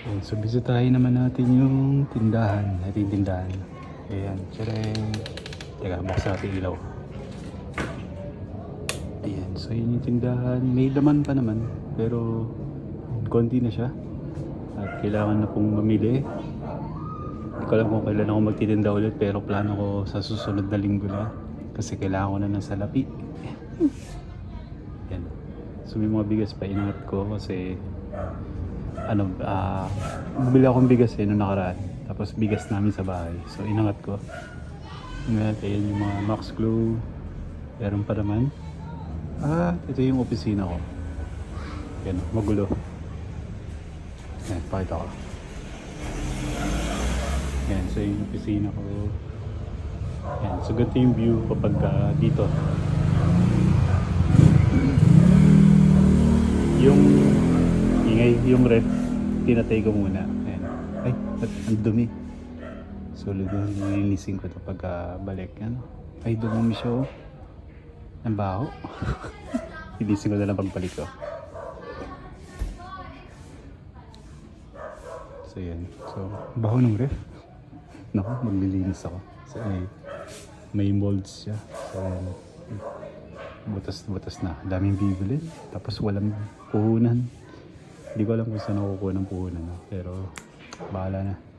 Ayan, so bisitahin naman natin yung tindahan. Ating tindahan. Ayan, tsareng. Teka, buksan natin ilaw. Ayan, so yun yung tindahan. May laman pa naman, pero konti na siya. At kailangan na pong mamili. Hindi ko alam kung kailan ako magtitinda ulit, pero plano ko sa susunod na linggo na. Kasi kailangan ko na ng salapi. Yan. So may mga bigas pa inangat ko kasi ano, ah, bumili akong bigas eh nung nakaraan. Tapos bigas namin sa bahay. So inangat ko. Inangat, ayan yung mga Max Glue. Meron pa naman. Ah, ito yung opisina ko. Yan, magulo. Yan, pakita ko. Yan, so yung opisina ko. Yan, so ganito yung view kapag ah, dito. Yung ingay, yung ref, tinatay ko muna. Ayan. Ay, ang dumi. So, nilinisin ko ito pagka balik. Ano? Ay, dumumi siya oh. Ang baho. Linisin ko na lang pagbalik ko. So, yan. So, baho ng ref. Naku, maglilinis ako. So, may, may molds siya. So, yan. Butas-butas na. Daming bibilin. Tapos walang puhunan. Hindi ko alam kung saan ako kukuha ng puhunan. Pero, bahala na.